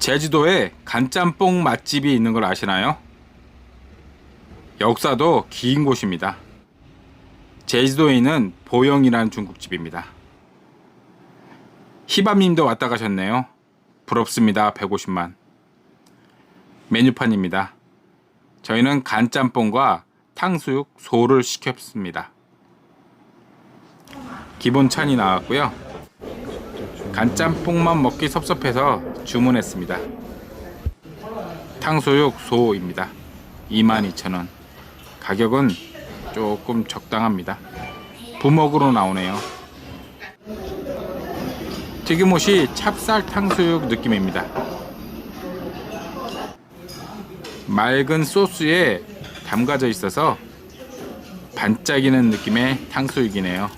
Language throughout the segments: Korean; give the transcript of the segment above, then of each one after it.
제주도에 간짬뽕 맛집이 있는 걸 아시나요? 역사도 긴 곳입니다. 제주도에 있는 보영이라는 중국집입니다. 희밤님도 왔다 가셨네요. 부럽습니다. 150만. 메뉴판입니다. 저희는 간짬뽕과 탕수육, 소를 시켰습니다. 기본 찬이 나왔고요. 간짬뽕만 먹기 섭섭해서 주문했습니다. 탕수육 소입니다. 22,000원. 가격은 조금 적당합니다. 부먹으로 나오네요. 튀김옷이 찹쌀 탕수육 느낌입니다. 맑은 소스에 담가져 있어서 반짝이는 느낌의 탕수육이네요.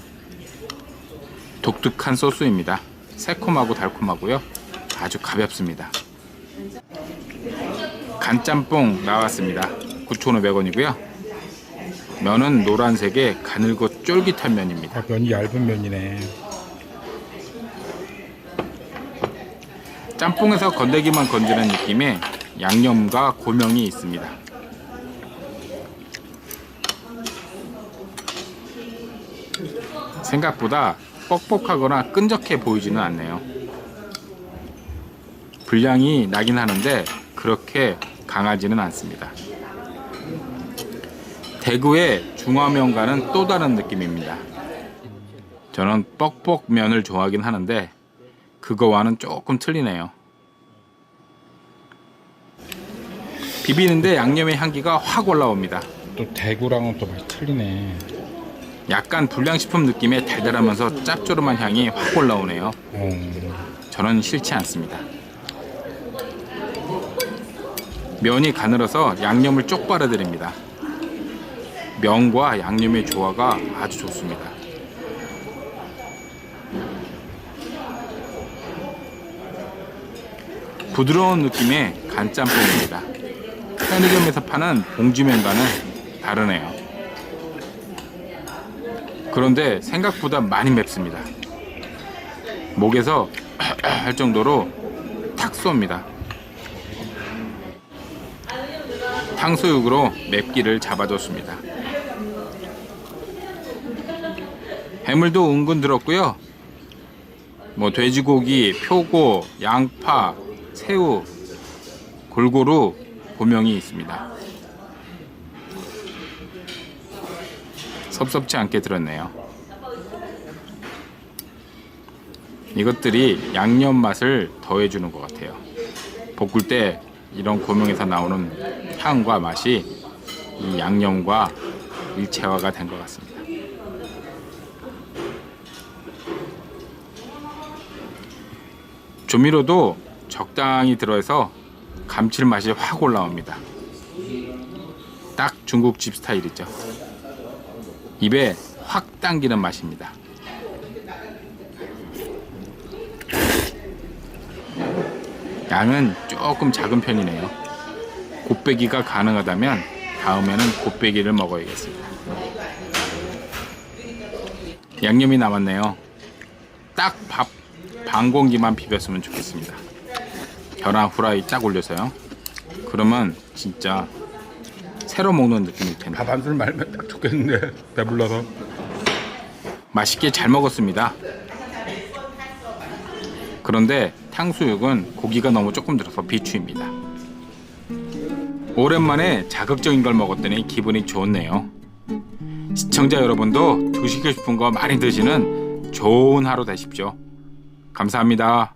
독특한 소스입니다. 새콤하고 달콤하고요. 아주 가볍습니다. 간짬뽕 나왔습니다. 9,500원이고요. 면은 노란색에 가늘고 쫄깃한 면입니다. 아, 면이 얇은 면이네. 짬뽕에서 건더기만 건지는 느낌의 양념과 고명이 있습니다. 생각보다 뻑뻑하거나 끈적해 보이지는 않네요. 분량이 나긴 하는데 그렇게 강하지는 않습니다. 대구의 중화면과는 또 다른 느낌입니다. 저는 뻑뻑면을 좋아하긴 하는데 그거와는 조금 틀리네요. 비비는데 양념의 향기가 확 올라옵니다. 또 대구랑은 또 맛이 틀리네. 약간 불량식품 느낌의 달달하면서 짭조름한 향이 확 올라오네요. 어, 저는 싫지 않습니다. 면이 가늘어서 양념을 쪽 빨아드립니다. 면과 양념의 조화가 아주 좋습니다. 부드러운 느낌의 간짬뽕입니다. 편의점에서 파는 봉지면과는 다르네요. 그런데 생각보다 많이 맵습니다. 목에서 할 정도로 탁 쏩니다. 탕수육으로 맵기를 잡아줬습니다. 해물도 은근 들었고요. 뭐 돼지고기, 표고, 양파, 새우 골고루 고명이 있습니다. 섭섭지 않게 들었네요. 이것들이 양념 맛을 더해주는 것 같아요. 볶을 때 이런 고명에서 나오는 향과 맛이 이 양념과 일체화가 된 것 같습니다. 조미료도 적당히 들어서 감칠맛이 확 올라옵니다. 딱 중국집 스타일이죠. 입에 확 당기는 맛입니다. 양은 조금 작은 편이네요. 곱빼기가 가능하다면 다음에는 곱빼기를 먹어야겠습니다. 양념이 남았네요. 딱 밥 반 공기만 비볐으면 좋겠습니다. 계란 후라이 딱 올려서요. 그러면 진짜 새로 먹는 느낌일 텐데. 밥 한 술 말면 딱 좋겠는데 배불러서. 맛있게 잘 먹었습니다. 그런데 탕수육은 고기가 너무 조금 들어서 비추입니다. 오랜만에 자극적인 걸 먹었더니 기분이 좋네요. 시청자 여러분도 드시고 싶은 거 많이 드시는 좋은 하루 되십시오. 감사합니다.